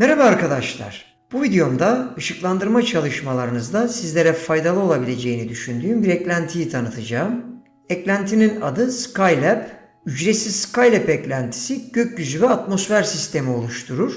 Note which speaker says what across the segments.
Speaker 1: Merhaba arkadaşlar. Bu videomda ışıklandırma çalışmalarınızda sizlere faydalı olabileceğini düşündüğüm bir eklentiyi tanıtacağım. Eklentinin adı Skylab. Ücretsiz Skylab eklentisi gökyüzü ve atmosfer sistemi oluşturur.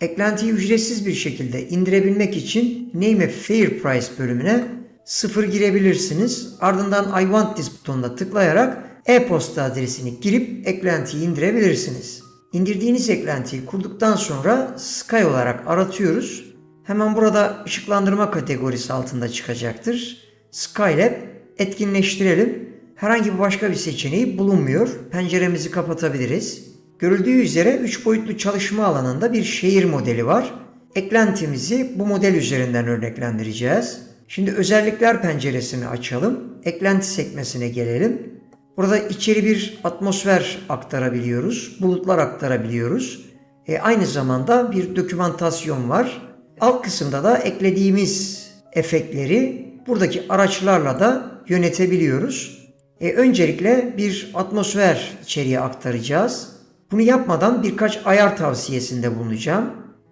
Speaker 1: Eklentiyi ücretsiz bir şekilde indirebilmek için Name a Fair Price bölümüne sıfır girebilirsiniz. Ardından I want this butonuna tıklayarak e-posta adresini girip eklentiyi indirebilirsiniz. İndirdiğiniz eklentiyi kurduktan sonra Sky olarak aratıyoruz. Hemen burada ışıklandırma kategorisi altında çıkacaktır. Skylab etkinleştirelim. Herhangi bir başka bir seçeneği bulunmuyor. Penceremizi kapatabiliriz. Görüldüğü üzere 3 boyutlu çalışma alanında bir şehir modeli var. Eklentimizi bu model üzerinden örneklendireceğiz. Şimdi özellikler penceresini açalım. Eklenti sekmesine gelelim. Burada içeri bir atmosfer aktarabiliyoruz, bulutlar aktarabiliyoruz. E, aynı zamanda bir dokümantasyon var. Alt kısımda da eklediğimiz efektleri buradaki araçlarla da yönetebiliyoruz. E, öncelikle bir atmosfer içeriye aktaracağız. Bunu yapmadan birkaç ayar tavsiyesinde bulunacağım.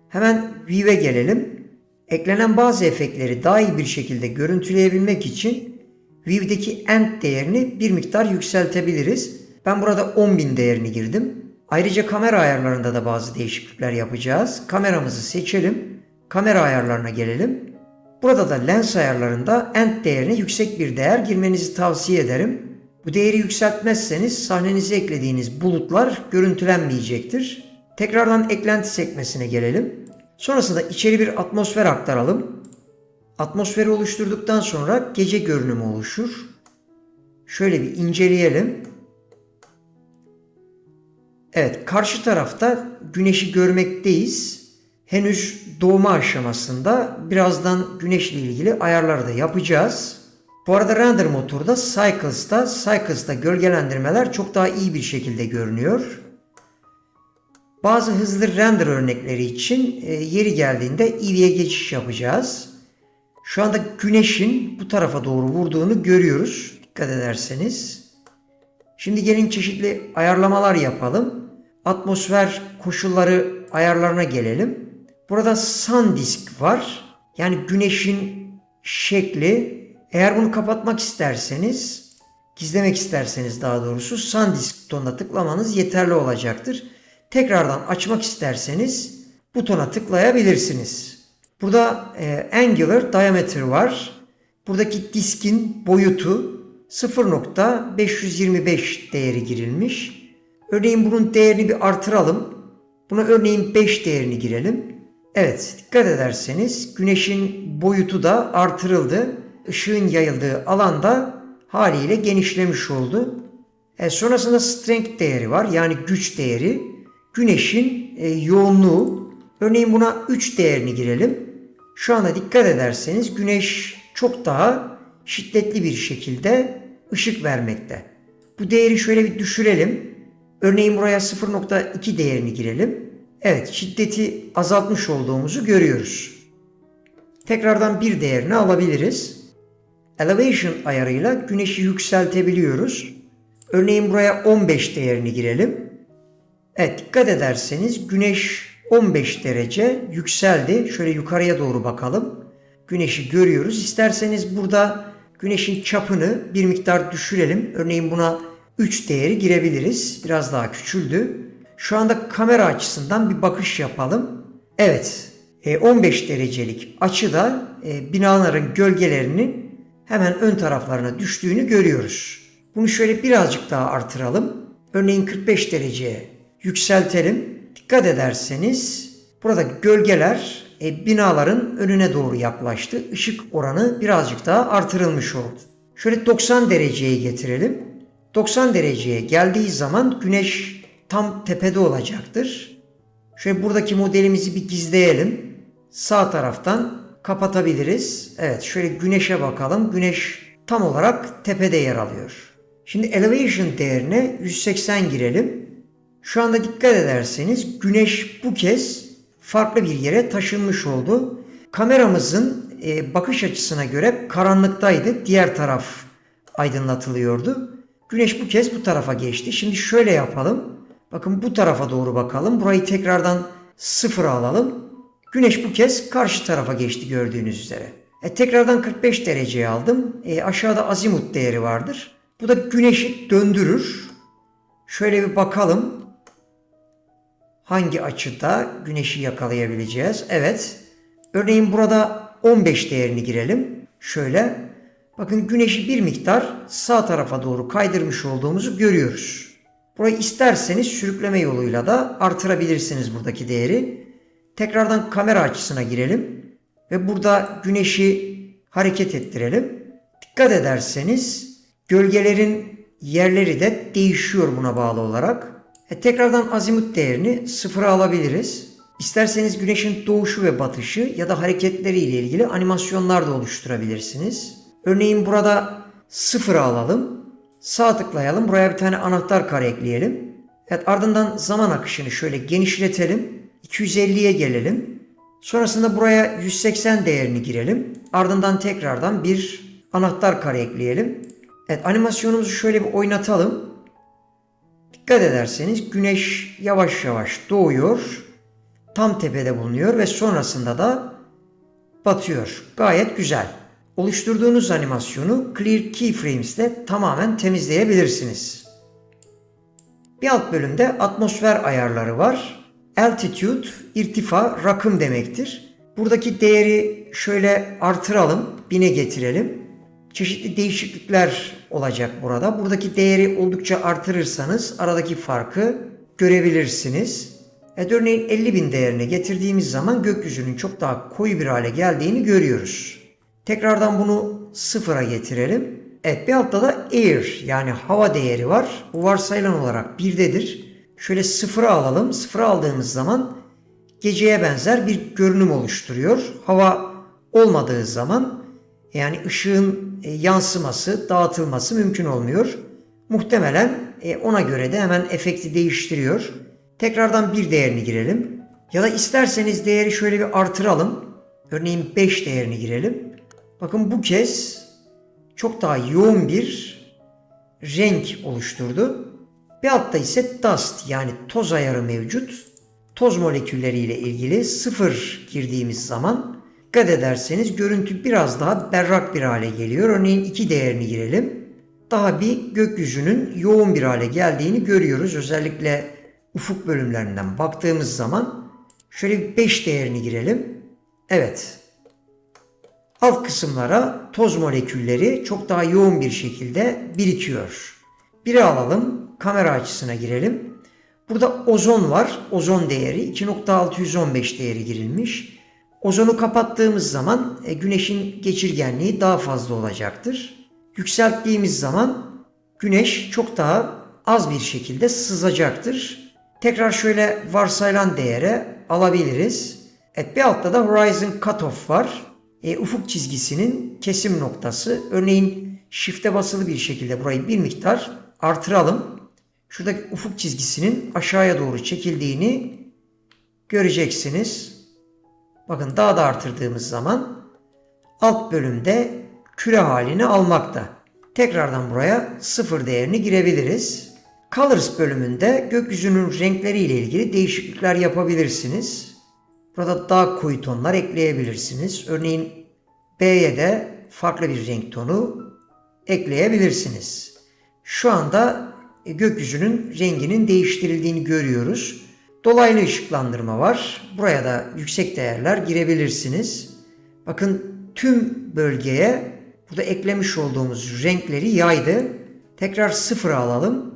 Speaker 1: Hemen View'e gelelim. Eklenen bazı efektleri daha iyi bir şekilde görüntüleyebilmek için View'deki end değerini bir miktar yükseltebiliriz. Ben burada 10.000 değerini girdim. Ayrıca kamera ayarlarında da bazı değişiklikler yapacağız. Kameramızı seçelim. Kamera ayarlarına gelelim. Burada da lens ayarlarında end değerine yüksek bir değer girmenizi tavsiye ederim. Bu değeri yükseltmezseniz sahnenize eklediğiniz bulutlar görüntülenmeyecektir. Tekrardan eklenti sekmesine gelelim. Sonrasında içeri bir atmosfer aktaralım. Atmosferi oluşturduktan sonra gece görünümü oluşur. Şöyle bir inceleyelim. Evet, karşı tarafta güneşi görmekteyiz. Henüz doğma aşamasında birazdan güneşle ilgili ayarları da yapacağız. Bu arada render motorda Cycles'ta, Cycles'ta gölgelendirmeler çok daha iyi bir şekilde görünüyor. Bazı hızlı render örnekleri için e, yeri geldiğinde EV'ye geçiş yapacağız. Şu anda güneşin bu tarafa doğru vurduğunu görüyoruz. Dikkat ederseniz. Şimdi gelin çeşitli ayarlamalar yapalım. Atmosfer koşulları ayarlarına gelelim. Burada sun disk var. Yani güneşin şekli. Eğer bunu kapatmak isterseniz, gizlemek isterseniz daha doğrusu sun disk butonuna tıklamanız yeterli olacaktır. Tekrardan açmak isterseniz butona tıklayabilirsiniz. Burada e, angular diameter var. Buradaki diskin boyutu 0.525 değeri girilmiş. Örneğin bunun değerini bir artıralım. Buna örneğin 5 değerini girelim. Evet dikkat ederseniz güneşin boyutu da artırıldı. Işığın yayıldığı alanda haliyle genişlemiş oldu. E, sonrasında strength değeri var yani güç değeri. Güneşin e, yoğunluğu. Örneğin buna 3 değerini girelim. Şu anda dikkat ederseniz güneş çok daha şiddetli bir şekilde ışık vermekte. Bu değeri şöyle bir düşürelim. Örneğin buraya 0.2 değerini girelim. Evet şiddeti azaltmış olduğumuzu görüyoruz. Tekrardan bir değerini alabiliriz. Elevation ayarıyla güneşi yükseltebiliyoruz. Örneğin buraya 15 değerini girelim. Evet dikkat ederseniz güneş 15 derece yükseldi. Şöyle yukarıya doğru bakalım. Güneşi görüyoruz. İsterseniz burada güneşin çapını bir miktar düşürelim. Örneğin buna 3 değeri girebiliriz. Biraz daha küçüldü. Şu anda kamera açısından bir bakış yapalım. Evet 15 derecelik açıda e, binaların gölgelerinin hemen ön taraflarına düştüğünü görüyoruz. Bunu şöyle birazcık daha artıralım. Örneğin 45 dereceye yükseltelim. Dikkat ederseniz burada gölgeler e, binaların önüne doğru yaklaştı. Işık oranı birazcık daha artırılmış oldu. Şöyle 90 dereceye getirelim. 90 dereceye geldiği zaman güneş tam tepede olacaktır. Şöyle buradaki modelimizi bir gizleyelim. Sağ taraftan kapatabiliriz. Evet şöyle güneşe bakalım. Güneş tam olarak tepede yer alıyor. Şimdi elevation değerine 180 girelim. Şu anda dikkat ederseniz güneş bu kez farklı bir yere taşınmış oldu. Kameramızın e, bakış açısına göre karanlıktaydı. Diğer taraf aydınlatılıyordu. Güneş bu kez bu tarafa geçti. Şimdi şöyle yapalım. Bakın bu tarafa doğru bakalım. Burayı tekrardan sıfıra alalım. Güneş bu kez karşı tarafa geçti gördüğünüz üzere. E, tekrardan 45 dereceye aldım. E, aşağıda azimut değeri vardır. Bu da güneşi döndürür. Şöyle bir bakalım. Hangi açıda güneşi yakalayabileceğiz? Evet. Örneğin burada 15 değerini girelim. Şöyle. Bakın güneşi bir miktar sağ tarafa doğru kaydırmış olduğumuzu görüyoruz. Burayı isterseniz sürükleme yoluyla da artırabilirsiniz buradaki değeri. Tekrardan kamera açısına girelim ve burada güneşi hareket ettirelim. Dikkat ederseniz gölgelerin yerleri de değişiyor buna bağlı olarak. E, tekrardan azimut değerini sıfıra alabiliriz. İsterseniz güneşin doğuşu ve batışı ya da hareketleri ile ilgili animasyonlar da oluşturabilirsiniz. Örneğin burada sıfıra alalım. Sağ tıklayalım. Buraya bir tane anahtar kare ekleyelim. Evet ardından zaman akışını şöyle genişletelim. 250'ye gelelim. Sonrasında buraya 180 değerini girelim. Ardından tekrardan bir anahtar kare ekleyelim. Evet animasyonumuzu şöyle bir oynatalım. Dikkat ederseniz güneş yavaş yavaş doğuyor. Tam tepede bulunuyor ve sonrasında da batıyor. Gayet güzel. Oluşturduğunuz animasyonu Clear Keyframes ile tamamen temizleyebilirsiniz. Bir alt bölümde atmosfer ayarları var. Altitude, irtifa, rakım demektir. Buradaki değeri şöyle artıralım, bine getirelim. Çeşitli değişiklikler olacak burada. Buradaki değeri oldukça artırırsanız aradaki farkı görebilirsiniz. Evet, örneğin 50 bin değerine getirdiğimiz zaman gökyüzünün çok daha koyu bir hale geldiğini görüyoruz. Tekrardan bunu sıfıra getirelim. Evet bir altta da air yani hava değeri var. Bu varsayılan olarak birdedir. Şöyle sıfıra alalım. Sıfıra aldığımız zaman geceye benzer bir görünüm oluşturuyor. Hava olmadığı zaman yani ışığın yansıması, dağıtılması mümkün olmuyor. Muhtemelen e, ona göre de hemen efekti değiştiriyor. Tekrardan bir değerini girelim. Ya da isterseniz değeri şöyle bir artıralım. Örneğin 5 değerini girelim. Bakın bu kez çok daha yoğun bir renk oluşturdu. Bir altta ise dust yani toz ayarı mevcut. Toz molekülleriyle ilgili sıfır girdiğimiz zaman dikkat ederseniz görüntü biraz daha berrak bir hale geliyor. Örneğin iki değerini girelim. Daha bir gökyüzünün yoğun bir hale geldiğini görüyoruz. Özellikle ufuk bölümlerinden baktığımız zaman şöyle bir 5 değerini girelim. Evet. Alt kısımlara toz molekülleri çok daha yoğun bir şekilde birikiyor. Biri alalım. Kamera açısına girelim. Burada ozon var. Ozon değeri 2.615 değeri girilmiş. Ozonu kapattığımız zaman e, güneşin geçirgenliği daha fazla olacaktır. Yükselttiğimiz zaman güneş çok daha az bir şekilde sızacaktır. Tekrar şöyle varsayılan değere alabiliriz. Evet bir altta da Horizon Cutoff var. E, ufuk çizgisinin kesim noktası. Örneğin shift'e basılı bir şekilde burayı bir miktar artıralım. Şuradaki ufuk çizgisinin aşağıya doğru çekildiğini göreceksiniz. Bakın daha da artırdığımız zaman alt bölümde küre halini almakta. Tekrardan buraya sıfır değerini girebiliriz. Colors bölümünde gökyüzünün renkleriyle ilgili değişiklikler yapabilirsiniz. Burada daha koyu tonlar ekleyebilirsiniz. Örneğin B'ye de farklı bir renk tonu ekleyebilirsiniz. Şu anda gökyüzünün renginin değiştirildiğini görüyoruz. Dolaylı ışıklandırma var. Buraya da yüksek değerler girebilirsiniz. Bakın tüm bölgeye burada eklemiş olduğumuz renkleri yaydı. Tekrar sıfıra alalım.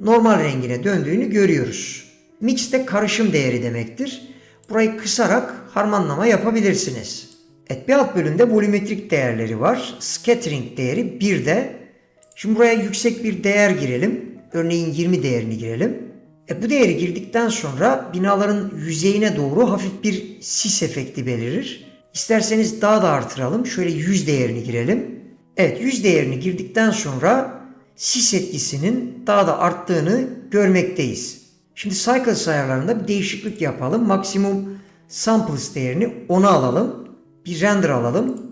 Speaker 1: Normal rengine döndüğünü görüyoruz. Mix de karışım değeri demektir. Burayı kısarak harmanlama yapabilirsiniz. Evet bir alt bölümde volümetrik değerleri var. Scattering değeri 1'de. Şimdi buraya yüksek bir değer girelim. Örneğin 20 değerini girelim. E bu değeri girdikten sonra binaların yüzeyine doğru hafif bir sis efekti belirir. İsterseniz daha da artıralım. Şöyle 100 değerini girelim. Evet 100 değerini girdikten sonra sis etkisinin daha da arttığını görmekteyiz. Şimdi Cycles ayarlarında bir değişiklik yapalım. Maksimum Samples değerini 10'a alalım. Bir render alalım.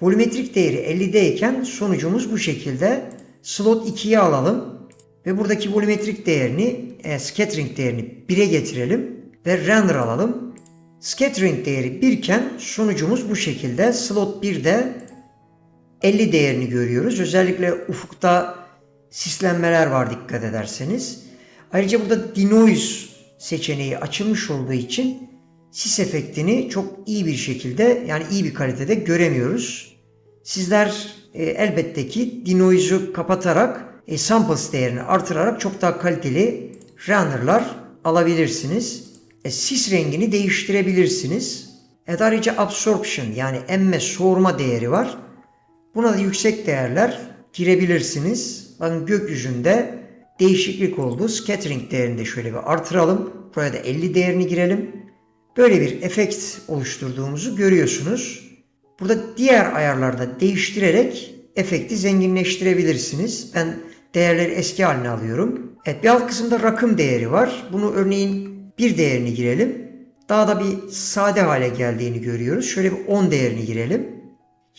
Speaker 1: Volümetrik değeri 50'deyken sonucumuz bu şekilde. Slot 2'ye alalım. Ve buradaki volümetrik değerini, e, scattering değerini 1'e getirelim. Ve render alalım. Scattering değeri 1 iken sonucumuz bu şekilde. Slot 1'de 50 değerini görüyoruz. Özellikle ufukta sislenmeler var dikkat ederseniz. Ayrıca burada denoise seçeneği açılmış olduğu için sis efektini çok iyi bir şekilde yani iyi bir kalitede göremiyoruz. Sizler e, elbette ki denoise'u kapatarak e, samples değerini artırarak çok daha kaliteli renderlar alabilirsiniz. E, sis rengini değiştirebilirsiniz. Evet ayrıca absorption yani emme soğurma değeri var. Buna da yüksek değerler girebilirsiniz. Bakın gökyüzünde değişiklik oldu. Scattering değerini de şöyle bir artıralım. Buraya da 50 değerini girelim. Böyle bir efekt oluşturduğumuzu görüyorsunuz. Burada diğer ayarlarda değiştirerek efekti zenginleştirebilirsiniz. Ben değerleri eski haline alıyorum. Evet bir alt kısımda rakım değeri var. Bunu örneğin bir değerini girelim. Daha da bir sade hale geldiğini görüyoruz. Şöyle bir 10 değerini girelim.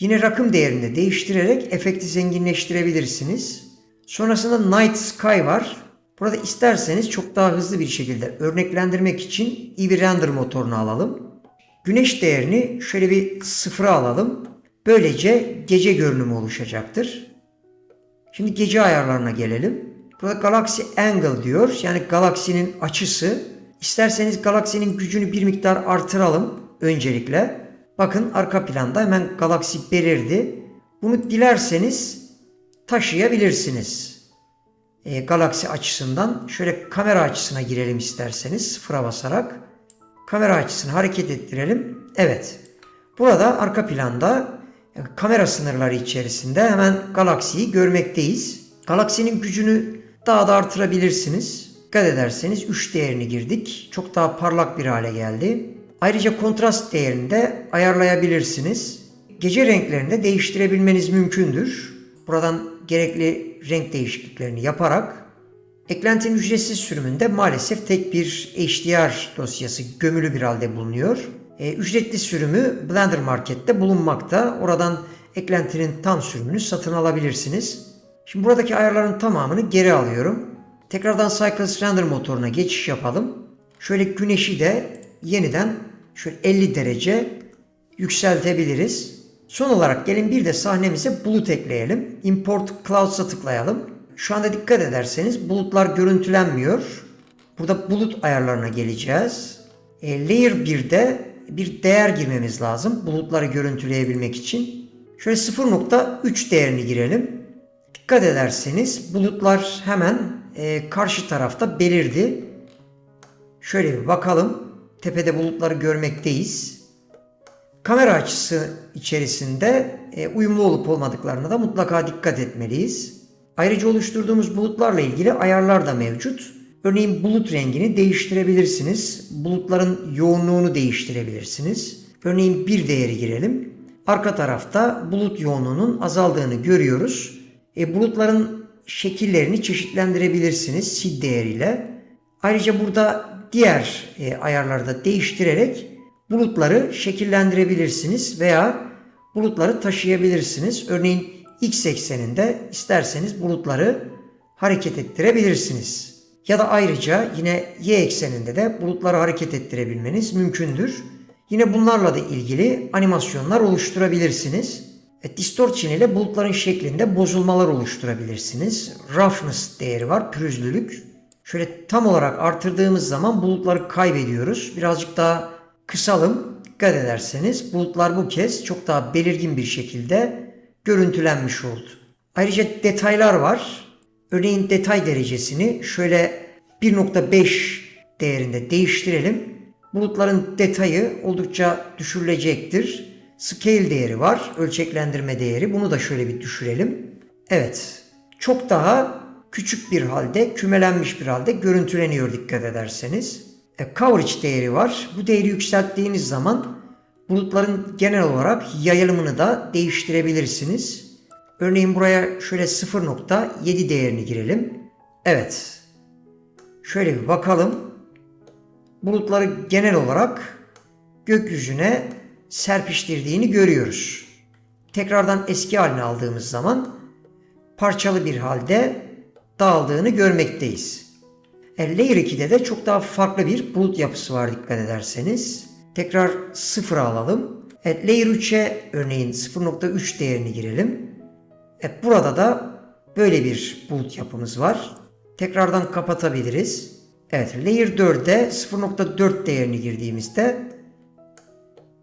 Speaker 1: Yine rakım değerini de değiştirerek efekti zenginleştirebilirsiniz. Sonrasında Night Sky var. Burada isterseniz çok daha hızlı bir şekilde örneklendirmek için iyi bir render motorunu alalım. Güneş değerini şöyle bir sıfıra alalım. Böylece gece görünümü oluşacaktır. Şimdi gece ayarlarına gelelim. Burada Galaxy Angle diyor. Yani galaksinin açısı. İsterseniz galaksinin gücünü bir miktar artıralım öncelikle. Bakın arka planda hemen galaksi belirdi. Bunu dilerseniz taşıyabilirsiniz. E, galaksi açısından şöyle kamera açısına girelim isterseniz sıfıra basarak. Kamera açısını hareket ettirelim. Evet. Burada arka planda kamera sınırları içerisinde hemen galaksiyi görmekteyiz. Galaksinin gücünü daha da artırabilirsiniz. Dikkat ederseniz 3 değerini girdik. Çok daha parlak bir hale geldi. Ayrıca kontrast değerini de ayarlayabilirsiniz. Gece renklerini de değiştirebilmeniz mümkündür. Buradan gerekli renk değişikliklerini yaparak eklentinin ücretsiz sürümünde maalesef tek bir HDR dosyası gömülü bir halde bulunuyor. E, ücretli sürümü Blender Market'te bulunmakta. Oradan eklentinin tam sürümünü satın alabilirsiniz. Şimdi buradaki ayarların tamamını geri alıyorum. Tekrardan Cycles Render motoruna geçiş yapalım. Şöyle güneşi de yeniden şöyle 50 derece yükseltebiliriz. Son olarak gelin bir de sahnemize bulut ekleyelim. Import Clouds'a tıklayalım. Şu anda dikkat ederseniz bulutlar görüntülenmiyor. Burada bulut ayarlarına geleceğiz. E, layer 1'de bir değer girmemiz lazım bulutları görüntüleyebilmek için. Şöyle 0.3 değerini girelim. Dikkat ederseniz bulutlar hemen e, karşı tarafta belirdi. Şöyle bir bakalım. Tepede bulutları görmekteyiz. Kamera açısı içerisinde e, uyumlu olup olmadıklarına da mutlaka dikkat etmeliyiz. Ayrıca oluşturduğumuz bulutlarla ilgili ayarlar da mevcut. Örneğin bulut rengini değiştirebilirsiniz. Bulutların yoğunluğunu değiştirebilirsiniz. Örneğin bir değeri girelim. Arka tarafta bulut yoğunluğunun azaldığını görüyoruz. E, bulutların şekillerini çeşitlendirebilirsiniz sid değeriyle. Ayrıca burada diğer e, ayarlarda değiştirerek bulutları şekillendirebilirsiniz veya bulutları taşıyabilirsiniz. Örneğin x ekseninde isterseniz bulutları hareket ettirebilirsiniz. Ya da ayrıca yine y ekseninde de bulutları hareket ettirebilmeniz mümkündür. Yine bunlarla da ilgili animasyonlar oluşturabilirsiniz. E, distortion ile bulutların şeklinde bozulmalar oluşturabilirsiniz. Roughness değeri var, pürüzlülük. Şöyle tam olarak artırdığımız zaman bulutları kaybediyoruz. Birazcık daha kısalım. Dikkat ederseniz bulutlar bu kez çok daha belirgin bir şekilde görüntülenmiş oldu. Ayrıca detaylar var. Örneğin detay derecesini şöyle 1.5 değerinde değiştirelim. Bulutların detayı oldukça düşürülecektir. Scale değeri var. Ölçeklendirme değeri. Bunu da şöyle bir düşürelim. Evet. Çok daha küçük bir halde, kümelenmiş bir halde görüntüleniyor dikkat ederseniz. E, coverage değeri var. Bu değeri yükselttiğiniz zaman bulutların genel olarak yayılımını da değiştirebilirsiniz. Örneğin buraya şöyle 0.7 değerini girelim. Evet. Şöyle bir bakalım. Bulutları genel olarak gökyüzüne serpiştirdiğini görüyoruz. Tekrardan eski haline aldığımız zaman parçalı bir halde dağıldığını görmekteyiz. E, Layer 2'de de çok daha farklı bir bulut yapısı var dikkat ederseniz. Tekrar 0 alalım. Evet layer 3'e örneğin 0.3 değerini girelim. Evet burada da böyle bir bulut yapımız var. Tekrardan kapatabiliriz. Evet layer 4'e 0.4 değerini girdiğimizde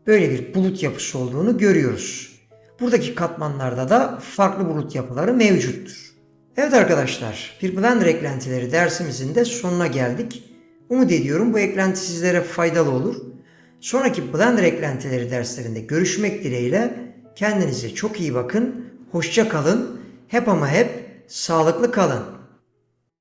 Speaker 1: böyle bir bulut yapısı olduğunu görüyoruz. Buradaki katmanlarda da farklı bulut yapıları mevcuttur. Evet arkadaşlar, bir Blender eklentileri dersimizin de sonuna geldik. Umut ediyorum bu eklenti sizlere faydalı olur. Sonraki Blender eklentileri derslerinde görüşmek dileğiyle kendinize çok iyi bakın, hoşça kalın, hep ama hep sağlıklı kalın.